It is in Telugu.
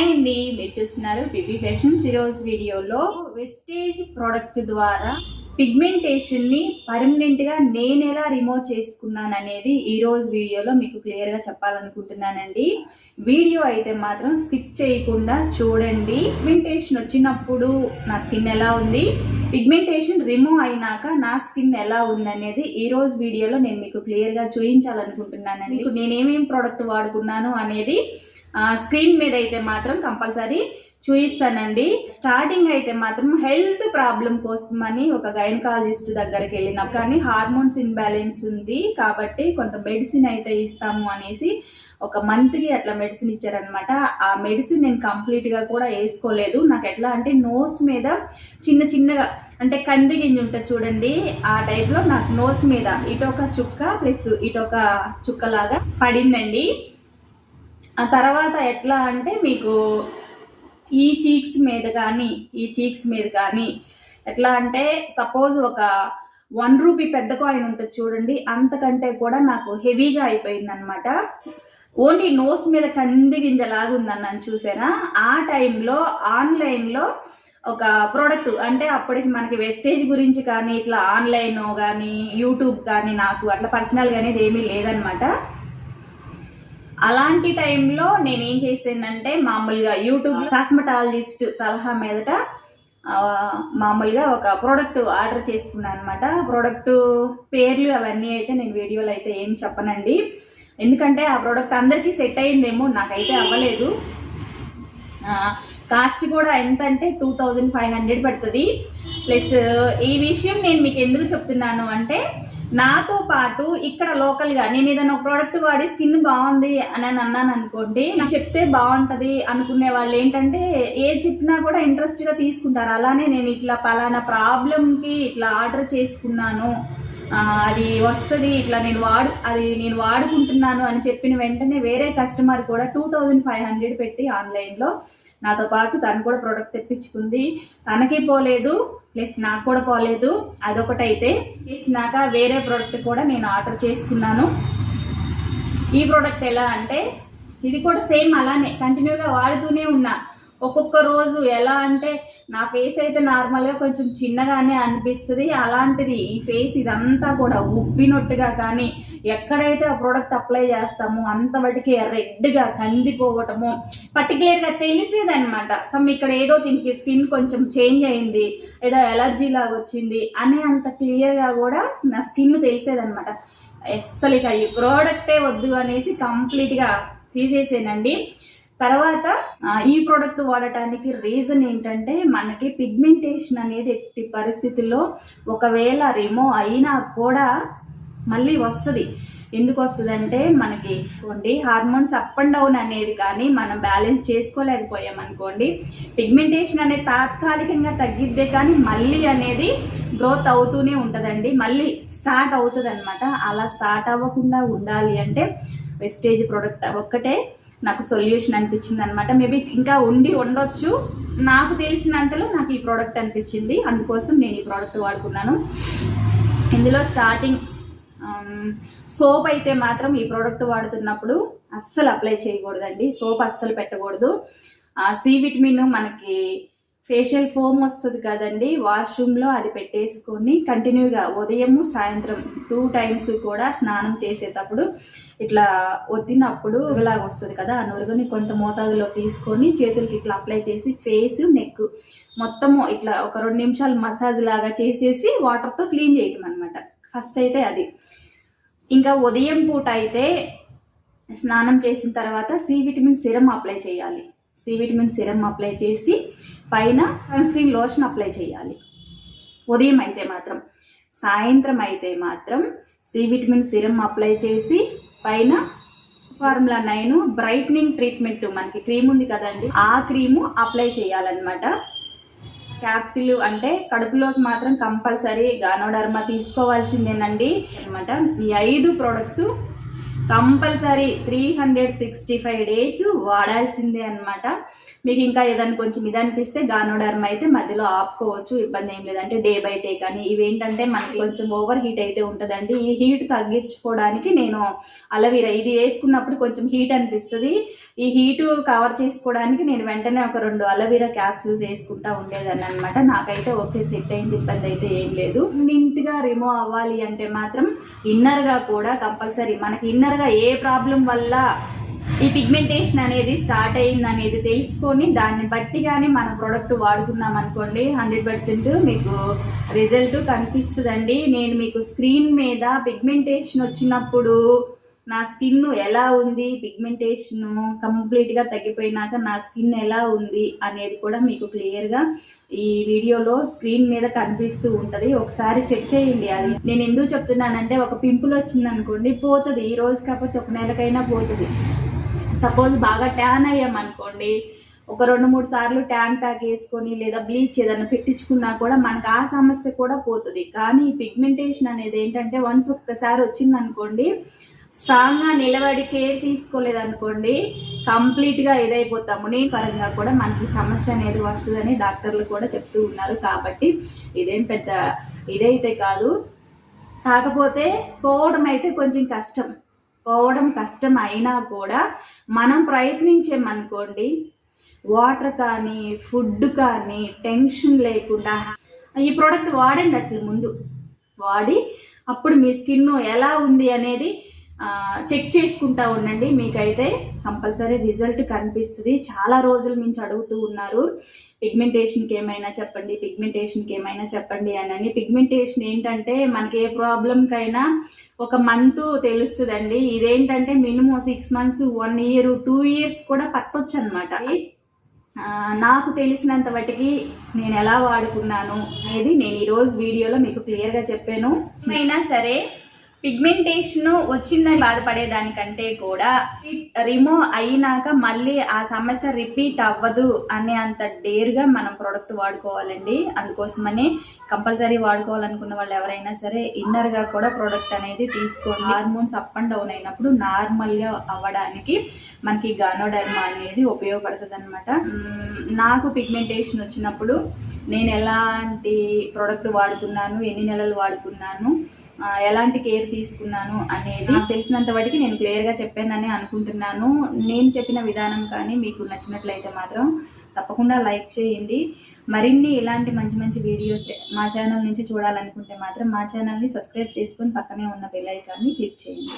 హాయ్ అండి మీరు చూస్తున్నారు బీబీ ఫ్యాషన్స్ ఈరోజు వీడియోలో వెస్టేజ్ ప్రోడక్ట్ ద్వారా పిగ్మెంటేషన్ని పర్మనెంట్గా నేను ఎలా రిమూవ్ చేసుకున్నాను అనేది ఈరోజు వీడియోలో మీకు క్లియర్గా చెప్పాలనుకుంటున్నానండి. వీడియో అయితే మాత్రం స్కిప్ చేయకుండా చూడండి. పిగ్మెంటేషన్ వచ్చినప్పుడు నా స్కిన్ ఎలా ఉంది? పిగ్మెంటేషన్ రిమూవ్ అయినాక నా స్కిన్ ఎలా ఉంది అనేది ఈరోజు వీడియోలో నేను మీకు క్లియర్గా చూపించాలనుకుంటున్నానండి. మీకు నేనేమేం ప్రోడక్ట్ వాడుకున్నాను అనేది స్క్రీన్ మీద అయితే మాత్రం కంపల్సరీ చూపిస్తానండి స్టార్టింగ్ అయితే మాత్రం హెల్త్ ప్రాబ్లం కోసం అని ఒక గైనకాలజిస్ట్ దగ్గరికి వెళ్ళినా కానీ హార్మోన్స్ ఇన్బ్యాలెన్స్ ఉంది కాబట్టి కొంత మెడిసిన్ అయితే ఇస్తాము అనేసి ఒక మంత్కి అట్లా మెడిసిన్ ఇచ్చారనమాట ఆ మెడిసిన్ నేను కంప్లీట్గా కూడా వేసుకోలేదు. నాకు ఎట్లా అంటే నోస్ మీద చిన్న చిన్నగా అంటే కంది గింజ ఉంటుంది చూడండి ఆ టైప్లో నాకు నోస్ మీద ఇటొక చుక్క ప్లస్ ఇటొక చుక్కలాగా పడిందండి. ఆ తర్వాత ఎట్లా అంటే మీకు ఈ చీక్స్ మీద కానీ ఈ చీక్స్ మీద కానీ ఎట్లా అంటే సపోజ్ ఒక వన్ రూపీ పెద్ద కాయిన్ ఉంటుంది చూడండి అంతకంటే కూడా నాకు హెవీగా అయిపోయింది అనమాట ఓన్లీ నోస్ మీద కంది గింజలాగా ఉందన్నాను చూసారా? ఆ టైంలో ఆన్లైన్లో ఒక ప్రోడక్ట్ అంటే అప్పటికి మనకి వెస్టేజ్ గురించి కానీ ఇట్లా ఆన్లైన్ కానీ యూట్యూబ్ కానీ నాకు అట్లా పర్సనల్గా అనేది ఏమీ లేదనమాట అలాంటి టైంలో నేను ఏం చేసానంటే మామూలుగా యూట్యూబ్ కాస్మెటాలజిస్ట్ సలహా మీదట మామూలుగా ఒక ప్రోడక్ట్ ఆర్డర్ చేసుకున్నాను అనమాట ప్రోడక్ట్ పేర్లు అవన్నీ అయితే నేను వీడియోలో అయితే ఏం చెప్పనండి. ఎందుకంటే ఆ ప్రోడక్ట్ అందరికీ సెట్ అయిందేమో నాకైతే అవ్వలేదు. కాస్ట్ కూడా ఎంత అంటే టూ థౌజండ్ ఫైవ్ హండ్రెడ్ పడుతుంది. ప్లస్ ఈ విషయం నేను మీకు ఎందుకు చెప్తున్నాను అంటే నాతో పాటు ఇక్కడ లోకల్గా నేను ఏదైనా ఒక ప్రోడక్ట్ వాడి స్కిన్ బాగుంది అని అన్నాను అనుకోండి నాకు చెప్తే బాగుంటుంది అనుకునే వాళ్ళు ఏంటంటే ఏ చెప్పినా కూడా ఇంట్రెస్ట్గా తీసుకుంటారు. అలానే నేను ఇట్లా పలానా ప్రాబ్లంకి ఇట్లా ఆర్డర్ చేసుకున్నాను. అది వస్తుంది ఇట్లా నేను వాడు అది నేను వాడుకుంటున్నాను అని చెప్పిన వెంటనే వేరే కస్టమర్ కూడా టూ థౌజండ్ ఫైవ్ హండ్రెడ్ పెట్టి ఆన్లైన్లో నాతో పాటు తను కూడా ప్రోడక్ట్ తెప్పించుకుంది. తనకి పోలేదు ప్లస్ నాకు కూడా పోలేదు. అదొకటైతే. చేసినాక వేరే ప్రోడక్ట్ కూడా నేను ఆర్డర్ చేసుకున్నాను. ఈ ప్రోడక్ట్ ఎలా అంటే ఇది కూడా సేమ్ అలానే కంటిన్యూగా వాడుతూనే ఉన్నా. ఒక్కొక్క రోజు ఎలా అంటే నా ఫేస్ అయితే నార్మల్గా కొంచెం చిన్నగానే అనిపిస్తుంది. అలాంటిది ఈ ఫేస్ ఇదంతా కూడా ఉబ్బినట్టుగా కానీ ఎక్కడైతే ఆ ప్రోడక్ట్ అప్లై చేస్తామో అంత వాటికి రెడ్గా కందిపోవటము. పర్టికులర్గా తెలిసేది అనమాట సమ్ ఇక్కడ ఏదో దీనికి స్కిన్ కొంచెం చేంజ్ అయింది ఏదో ఎలర్జీ లాగా వచ్చింది అనే అంత క్లియర్గా కూడా నా స్కిన్ తెలిసేదనమాట అసలు ఇక ఈ ప్రోడక్టే వద్దు అనేసి కంప్లీట్గా తీసేసానండి. తర్వాత ఈ ప్రోడక్ట్ వాడటానికి రీజన్ ఏంటంటే మనకి పిగ్మెంటేషన్ అనేది ఎట్టి పరిస్థితుల్లో ఒకవేళ రిమూవ్ అయినా కూడా మళ్ళీ వస్తుంది. ఎందుకు వస్తుంది అంటే మనకి చూడండి హార్మోన్స్ అప్ అండ్ డౌన్ అనేది కానీ మనం బ్యాలెన్స్ చేసుకోలేకపోయాం అనుకోండి పిగ్మెంటేషన్ అనేది తాత్కాలికంగా తగ్గిద్దే కానీ మళ్ళీ అనేది గ్రోత్ అవుతూనే ఉంటుందండి. మళ్ళీ స్టార్ట్ అవుతుంది అలా స్టార్ట్ అవ్వకుండా ఉండాలి అంటే వెస్టేజ్ ప్రోడక్ట్ ఒక్కటే. నాకు సొల్యూషన్ అనిపించింది అనమాట మేబీ ఇంకా ఉండి ఉండొచ్చు. నాకు తెలిసినంతలో నాకు ఈ ప్రోడక్ట్ అనిపించింది. అందుకోసం నేను ఈ ప్రోడక్ట్ వాడుకున్నాను. ఇందులో స్టార్టింగ్ సోప్ um, అయితే మాత్రం ఈ ప్రోడక్ట్ వాడుతున్నప్పుడు అస్సలు అప్లై చేయకూడదండి. సోప్ అస్సలు పెట్టకూడదు. సి విటమిన్ మనకి ఫేషియల్ ఫోమ్ వస్తుంది కదండి వాష్రూమ్లో అది పెట్టేసుకొని కంటిన్యూగా ఉదయము సాయంత్రం టూ టైమ్స్ కూడా స్నానం చేసేటప్పుడు ఇట్లా వద్దినప్పుడు ఇలాగ వస్తుంది కదా ఆ నురుగుని కొంత మోతాదులో తీసుకొని చేతులకి ఇట్లా అప్లై చేసి ఫేస్ నెక్ మొత్తము ఇట్లా ఒక రెండు నిమిషాలు మసాజ్ లాగా చేసేసి వాటర్తో క్లీన్ చేయటం అనమాట ఫస్ట్ అయితే అది. ఇంకా ఉదయం పూట అయితే స్నానం చేసిన తర్వాత సి విటమిన్ సిరం అప్లై చేయాలి. సి విటమిన్ సిరం అప్లై చేసి పైన సన్స్క్రీన్ లోషన్ అప్లై చేయాలి. ఉదయం అయితే మాత్రం సాయంత్రం అయితే మాత్రం సి విటమిన్ సిరం అప్లై చేసి పైన ఫార్ములా నైన్ బ్రైట్నింగ్ ట్రీట్మెంట్ మనకి క్రీమ్ ఉంది కదండి ఆ క్రీము అప్లై చేయాలన్నమాట. క్యాప్సిల్ అంటే కడుపులోకి మాత్రం కంపల్సరీ గానోడర్మా తీసుకోవాల్సిందేనండి. అనమాట ఈ ఐదు products compulsory three hundred sixty five days వాడాల్సిందే అన్నమాట. మీకు ఇంకా ఏదైనా కొంచెం ఇది అనిపిస్తే గానోడర్మ్ అయితే మధ్యలో ఆపుకోవచ్చు ఇబ్బంది ఏం లేదంటే డే బై డే కానీ ఇవేంటంటే మనకి కొంచెం ఓవర్ హీట్ అయితే ఉంటుందండి. ఈ హీట్ తగ్గించుకోవడానికి నేను అలవీరా ఇది వేసుకున్నప్పుడు కొంచెం హీట్ అనిపిస్తుంది. ఈ హీటు కవర్ చేసుకోవడానికి నేను వెంటనే ఒక రెండు అలవీరా క్యాప్సూల్స్ వేసుకుంటా ఉండేదాన్ని అనమాట నాకైతే ఓకే సెట్ అయింది ఇబ్బంది అయితే ఏం లేదు. నీట్గా రిమూవ్ అవ్వాలి అంటే మాత్రం ఇన్నర్గా కూడా కంపల్సరీ మనకి ఇన్నర్గా ఏ ప్రాబ్లం వల్ల ఈ పిగ్మెంటేషన్ అనేది స్టార్ట్ అయింది అనేది తెలుసుకొని దాన్ని బట్టి కానీ మన ప్రోడక్ట్ వాడుకున్నాం అనుకోండి హండ్రెడ్ పర్సెంట్ మీకు రిజల్ట్ కనిపిస్తుందండి. నేను మీకు స్క్రీన్ మీద పిగ్మెంటేషన్ వచ్చినప్పుడు నా స్కిన్ ఎలా ఉంది? పిగ్మెంటేషన్ కంప్లీట్గా తగ్గిపోయినాక నా స్కిన్ ఎలా ఉంది అనేది కూడా మీకు క్లియర్గా ఈ వీడియోలో స్క్రీన్ మీద కనిపిస్తూ ఉంటుంది. ఒకసారి చెక్ చేయండి అది. నేను ఎందుకు చెప్తున్నానంటే ఒక పింపుల్ వచ్చింది అనుకోండి పోతుంది. ఈ రోజు కాకపోతే ఒక నెలకైనా పోతుంది. సపోజ్ బాగా ట్యాన్ అయ్యామనుకోండి ఒక రెండు మూడు సార్లు ట్యాన్ ప్యాక్ వేసుకొని లేదా బ్లీచ్ ఏదైనా పెట్టించుకున్నా కూడా మనకు ఆ సమస్య కూడా పోతుంది. కానీ పిగ్మెంటేషన్ అనేది ఏంటంటే వన్స్ ఒక్కసారి వచ్చిందనుకోండి స్ట్రాంగ్గా నిలబడి కేర్ తీసుకోలేదనుకోండి కంప్లీట్గా ఇదైపోతాము నీ పరంగా కూడా మనకి సమస్య అనేది వస్తుందని డాక్టర్లు కూడా చెప్తూ ఉన్నారు. కాబట్టి ఇదేం పెద్ద ఇదైతే కాదు. కాకపోతే పోవడం అయితే కొంచెం కష్టం. పోవడం కష్టం అయినా కూడా మనం ప్రయత్నించామనుకోండి వాటర్ కానీ ఫుడ్ కానీ టెన్షన్ లేకుండా ఈ ప్రోడక్ట్ వాడండి అసలు ముందు. వాడి అప్పుడు మీ స్కిన్ ఎలా ఉంది అనేది చెక్ చేసుకుంటా ఉండండి. మీకైతే కంపల్సరీ రిజల్ట్ కనిపిస్తుంది. చాలా రోజుల నుంచి అడుగుతూ ఉన్నారు. పిగ్మెంటేషన్కి ఏమైనా చెప్పండి పిగ్మెంటేషన్కి ఏమైనా చెప్పండి అని పిగ్మెంటేషన్ ఏంటంటే మనకి ఏ ప్రాబ్లంకైనా ఒక మంత్ తెలుస్తుందండి. ఇదేంటంటే minimum six months one year two years కూడా పట్టొచ్చు అనమాట నాకు తెలిసినంత మటుకి నేను ఎలా వాడుకున్నాను అనేది నేను ఈరోజు వీడియోలో మీకు క్లియర్గా చెప్పాను. అయినా సరే పిగ్మెంటేషన్ వచ్చిందని బాధపడేదానికంటే కూడా రిమూవ్ అయినాక మళ్ళీ ఆ సమస్య రిపీట్ అవ్వదు అనే అంత డేర్గా మనం ప్రోడక్ట్ వాడుకోవాలండి. అందుకోసమని కంపల్సరీ వాడుకోవాలనుకున్న వాళ్ళు ఎవరైనా సరే ఇన్నర్గా కూడా ప్రోడక్ట్ అనేది తీసుకోండి. హార్మోన్స్ అప్ అండ్ డౌన్ అయినప్పుడు నార్మల్గా అవ్వడానికి మనకి గానోడర్మా అనేది ఉపయోగపడుతుంది అనమాట నాకు పిగ్మెంటేషన్ వచ్చినప్పుడు నేను ఎలాంటి ప్రోడక్ట్ వాడుకున్నాను ఎన్ని నెలలు వాడుకున్నాను ఎలాంటి కేర్ తీసుకున్నాను అనేది నాకు తెలిసినంత వాటికి నేను క్లియర్గా చెప్పానని అనుకుంటున్నాను. నేను చెప్పిన విధానం కానీ మీకు నచ్చినట్లయితే మాత్రం తప్పకుండా లైక్ చేయండి. మరిన్ని ఇలాంటి మంచి మంచి వీడియోస్ మా ఛానల్ నుంచి చూడాలనుకుంటే మాత్రం మా ఛానల్ని సబ్స్క్రైబ్ చేసుకొని పక్కనే ఉన్న బెల్ ఐకాన్ని క్లిక్ చేయండి.